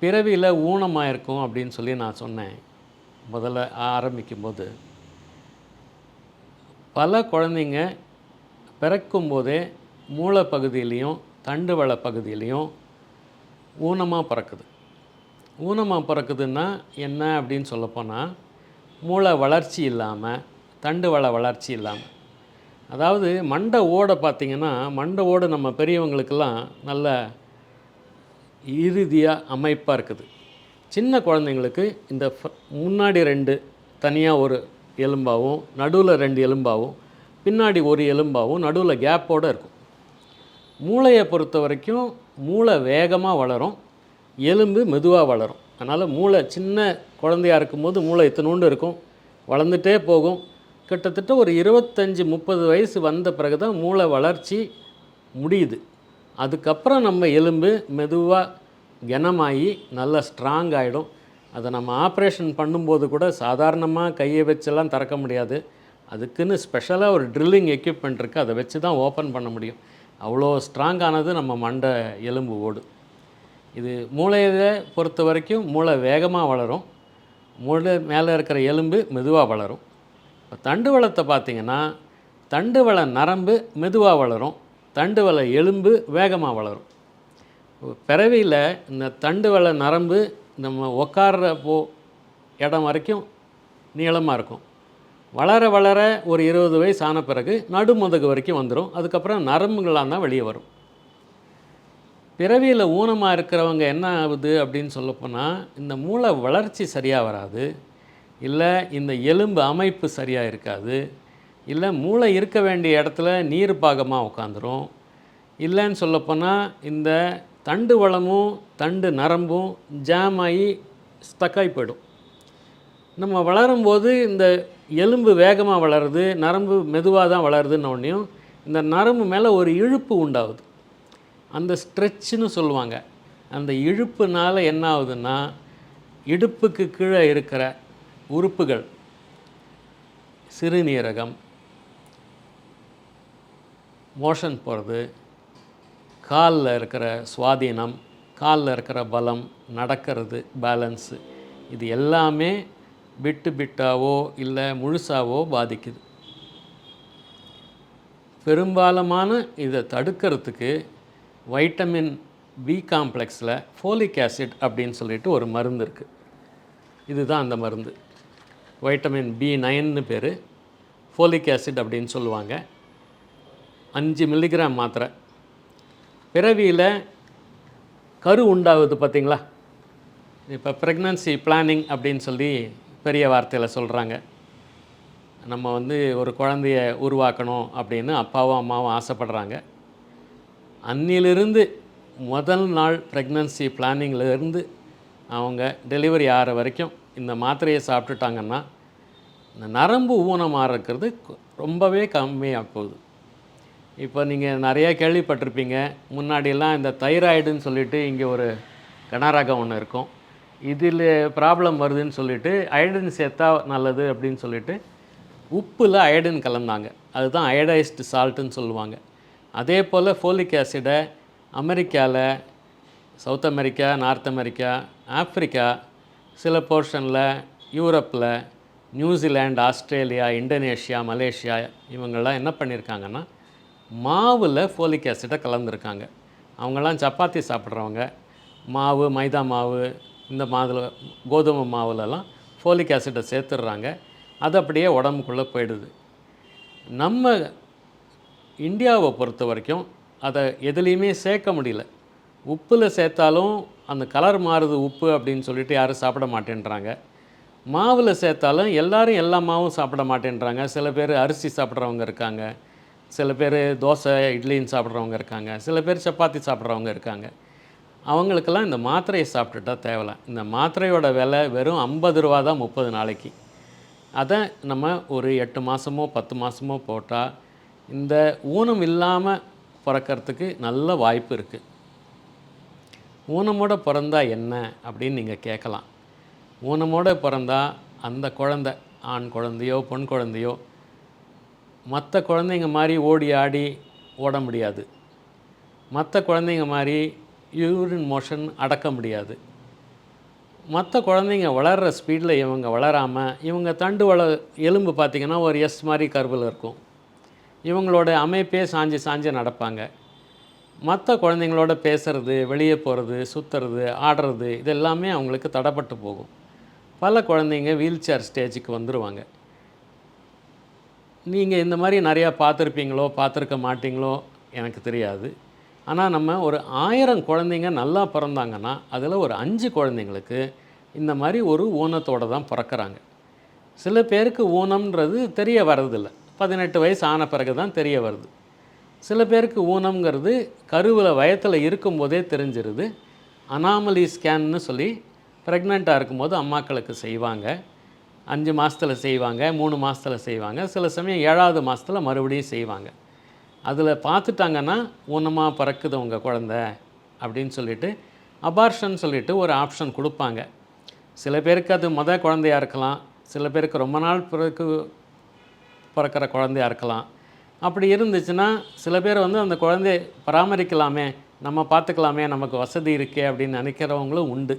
பிறவியில் ஊனமாக இருக்கும் அப்படின்னு சொல்லி நான் சொன்னேன். முதல்ல ஆரம்பிக்கும்போது. பல குழந்தைங்க பிறக்கும்போதே மூளை பகுதியிலையும் தண்டுவள பகுதியிலையும் ஊனமாக பிறக்குது. ஊனமாக பிறக்குதுன்னா என்ன அப்படின்னு சொல்லப்போனால் மூளை வளர்ச்சி இல்லாமல் தண்டுவள வளர்ச்சி இல்லாமல் அதாவது மண்டை ஓடை பார்த்திங்கன்னா மண்டை ஓடு நம்ம பெரியவங்களுக்கெல்லாம் நல்ல இறுதியாக அமைப்பாக இருக்குது. சின்ன குழந்தைங்களுக்கு இந்த முன்னாடி ரெண்டு தனியாக ஒரு எலும்பாகவும் நடுவில் ரெண்டு எலும்பாகவும் பின்னாடி ஒரு எலும்பாகவும் நடுவில் கேப்போடு இருக்கும். மூளையை பொறுத்த வரைக்கும் மூளை வேகமாக வளரும் எலும்பு மெதுவாக வளரும். அதனால் மூளை சின்ன குழந்தையா இருக்கும்போது மூளை இத்தினூண்டு இருக்கும் வளர்ந்துட்டே போகும். கிட்டத்தட்ட ஒரு இருபத்தஞ்சி முப்பது வயசு வந்த பிறகு தான் மூளை வளர்ச்சி முடியுது. அதுக்கப்புறம் நம்ம எலும்பு மெதுவாக கனமாகி நல்லா ஸ்ட்ராங் ஆகிடும் அதை நம்ம ஆப்ரேஷன் பண்ணும்போது கூட சாதாரணமாக கையை வச்செல்லாம் திறக்க முடியாது. அதுக்குன்னு ஸ்பெஷலாக ஒரு ட்ரில்லிங் எக்யூப்மெண்ட் இருக்குது அதை வச்சு தான் ஓப்பன் பண்ண முடியும். அவ்வளோ ஸ்ட்ராங்கானது நம்ம மண்டை எலும்பு ஓடு. இது மூளையை பொறுத்த வரைக்கும் மூளை வேகமாக வளரும். மூளை மேலே இருக்கிற எலும்பு மெதுவாக வளரும். இப்போ தண்டுவளத்தை பார்த்தீங்கன்னா தண்டுவள நரம்பு மெதுவாக வளரும். தண்டுவலை எலும்பு வேகமாக வளரும். பிறவியில் இந்த தண்டுவலை நரம்பு நம்ம உட்கார்ற போ இடம் வரைக்கும் நீளமாக இருக்கும். வளர வளர ஒரு இருபது வயசு ஆன பிறகு நடுமுதுகு வரைக்கும் வந்துடும் அதுக்கப்புறம் நரம்புகளாக தான் வெளியே வரும். பிறவியில் ஊனமாக இருக்கிறவங்க என்ன ஆகுது அப்படின்னு சொல்லப்போனால் இந்த மூளை வளர்ச்சி சரியாக வராது. இல்லை இந்த எலும்பு அமைப்பு சரியாக இருக்காது. இல்லை மூளை இருக்க வேண்டிய இடத்துல நீர் பாகமாக உட்காந்துரும் இல்லைன்னு சொல்லப்போனால் இந்த தண்டு வளமும் தண்டு நரம்பும் ஜாம் ஆகி ஸ்டக்காகி போயிடும். நம்ம வளரும்போது இந்த எலும்பு வேகமாக வளருது நரம்பு மெதுவாக தான் வளருதுன்னு இந்த நரம்பு மேலே ஒரு இழுப்பு உண்டாகுது. அந்த ஸ்ட்ரெச்சுன்னு சொல்லுவாங்க. அந்த இழுப்புனால் என்ன ஆகுதுன்னா இடுப்புக்கு கீழே இருக்கிற உறுப்புகள் சிறுநீரகம் மோஷன் போகிறது. காலில் இருக்கிற சுவாதீனம் காலில் இருக்கிற பலம் நடக்கிறது பேலன்ஸு. இது எல்லாமே பிட்டு பிட்டாவோ இல்லை முழுசாவோ பாதிக்குது. பெரும்பாலுமான இதை தடுக்கிறதுக்கு வைட்டமின் பி காம்ப்ளெக்ஸில் ஃபோலிக் ஆசிட் அப்படின்னு சொல்லிட்டு ஒரு மருந்து இருக்குது இதுதான் அந்த மருந்து. வைட்டமின் பி நைன்னு பேர். ஃபோலிக் ஆசிட் அப்படின்னு சொல்லுவாங்க. அஞ்சு மில்லிகிராம் மாத்திரை. பிறவியில் கரு உண்டாகுது பார்த்தீங்களா இப்போ ப்ரெக்னன்சி பிளானிங் அப்படின்னு சொல்லி பெரிய வார்த்தையில் சொல்கிறாங்க நம்ம வந்து ஒரு குழந்தைய உருவாக்கணும் அப்படின்னு அப்பாவும் அம்மாவும் ஆசைப்படுறாங்க. அன்னிலிருந்து முதல் நாள் ப்ரெக்னன்சி இருந்து அவங்க டெலிவரி ஆகிற வரைக்கும் இந்த மாத்திரையை சாப்பிட்டுட்டாங்கன்னா இந்த நரம்பு ஊனமாக இருக்கிறது ரொம்பவே கம்மியாக போகுது. இப்போ நீங்கள் நிறைய கேள்விப்பட்டிருப்பீங்க. முன்னாடியெல்லாம் இந்த தைராய்டுன்னு சொல்லிட்டு இங்கே ஒரு கனரகம் ஒன்று இருக்கும். இதில் ப்ராப்ளம் வருதுன்னு சொல்லிட்டு அயடின் சேர்த்தா நல்லது அப்படின்னு சொல்லிட்டு உப்பில் அயடின் கலந்தாங்க. அதுதான் அயடைஸ்டு சால்ட்டுன்னு சொல்லுவாங்க. அதே போல் ஃபோலிக் ஆசிடை அமெரிக்காவில் south America north America Africa சில போர்ஷனில் யூரோப்பில் நியூசிலாந்து ஆஸ்திரேலியா இந்தோனேஷியா மலேசியா இவங்கெல்லாம் என்ன பண்ணியிருக்காங்கன்னா மாவில் ஃபோலிக் ஆசிட்டை கலந்துருக்காங்க. அவங்கெல்லாம் சப்பாத்தி சாப்பிட்றவங்க. மாவு மைதா மாவு இந்த மாதிரி கோதுமை மாவுலலாம் ஃபோலிக் ஆசிட்டை சேர்த்துடுறாங்க. அது அப்படியே உடம்புக்குள்ளே போயிடுது. நம்ம இந்தியாவை பொறுத்த வரைக்கும் அதை எதுலேயுமே சேர்க்க முடியல. உப்பில் சேர்த்தாலும் அந்த கலர் மாறுது உப்பு அப்படின்னு சொல்லிட்டு யாரும் சாப்பிட மாட்டேன்றாங்க. மாவில் சேர்த்தாலும் எல்லாரும் எல்லா மாவும் சாப்பிட மாட்டேன்றாங்க. சில பேர் அரிசி சாப்பிட்றவங்க இருக்காங்க. சில பேர் தோசை இட்லின்னு சாப்பிட்றவங்க இருக்காங்க. சில பேர் சப்பாத்தி சாப்பிட்றவங்க இருக்காங்க. அவங்களுக்கெல்லாம் இந்த மாத்திரையை சாப்பிட்டுட்டா தேவலை. இந்த மாத்திரையோட விலை வெறும் ஐம்பது ரூபா தான் முப்பது நாளைக்கு. அதை நம்ம ஒரு எட்டு மாதமோ பத்து மாதமோ போட்டால் இந்த ஊனம் இல்லாமல் பிறக்கறதுக்கு நல்ல வாய்ப்பு இருக்குது ஊனமோட பிறந்தா என்ன அப்படின்னு நீங்கள் கேட்கலாம். ஊனமோட பிறந்தா அந்த குழந்தை ஆண் குழந்தையோ பெண் குழந்தையோ மற்ற குழந்தைங்க மாதிரி ஓடி ஆடி ஓட முடியாது. மற்ற குழந்தைங்க மாதிரி யூரின் மோஷன் அடக்க முடியாது. மற்ற குழந்தைங்க வளர்கிற ஸ்பீடில் இவங்க வளராமல் இவங்க தண்டு வள எலும்பு பார்த்திங்கன்னா ஒரு எஸ் மாதிரி கருவில் இருக்கும். இவங்களோட அமைப்பே சாஞ்சு சாஞ்சு நடப்பாங்க. மற்ற குழந்தைங்களோட பேசுறது வெளியே போகிறது சுற்றுறது ஆடுறது இதெல்லாமே அவங்களுக்கு தடைப்பட்டு போகும். பல குழந்தைங்க வீல் சேர் ஸ்டேஜுக்கு வந்துடுவாங்க நீங்கள் இந்த மாதிரி நிறையா பார்த்துருப்பீங்களோ பார்த்துருக்க மாட்டீங்களோ எனக்கு தெரியாது. ஆனால் நம்ம ஒரு ஆயிரம் குழந்தைங்க நல்லா பிறந்தாங்கன்னா அதில் ஒரு அஞ்சு குழந்தைங்களுக்கு இந்த மாதிரி ஒரு ஊனத்தோடு தான் பிறக்கறாங்க. சில பேருக்கு ஊனம்ன்றது தெரிய வர்றதில்ல. பதினெட்டு வயசு ஆன பிறகு தான் தெரிய வருது. சில பேருக்கு ஊனம்ங்கிறது கருவில் வயத்தில் இருக்கும்போதே தெரிஞ்சிருது. அனாமலி ஸ்கேன்னு சொல்லி ப்ரெக்னெண்ட்டாக இருக்கும்போது அம்மாக்களுக்கு செய்வாங்க. அஞ்சு மாதத்தில் செய்வாங்க மூணு மாதத்தில் செய்வாங்க சில சமயம் ஏழாவது மாதத்தில் மறுபடியும் செய்வாங்க. அதில் பார்த்துட்டாங்கன்னா ஊனமாக பிறக்குது உங்கள் குழந்த அப்படின்னு சொல்லிட்டு அபார்ஷன் சொல்லிட்டு ஒரு ஆப்ஷன் கொடுப்பாங்க. சில பேருக்கு அது முத குழந்தையா இருக்கலாம் சில பேருக்கு ரொம்ப நாள் பிறகு பிறக்கிற குழந்தையா இருக்கலாம். அப்படி இருந்துச்சுன்னா சில பேர் வந்து அந்த குழந்தைய பராமரிக்கலாமே நம்ம பார்த்துக்கலாமே நமக்கு வசதி இருக்கே அப்படின்னு நினைக்கிறவங்களும் உண்டு.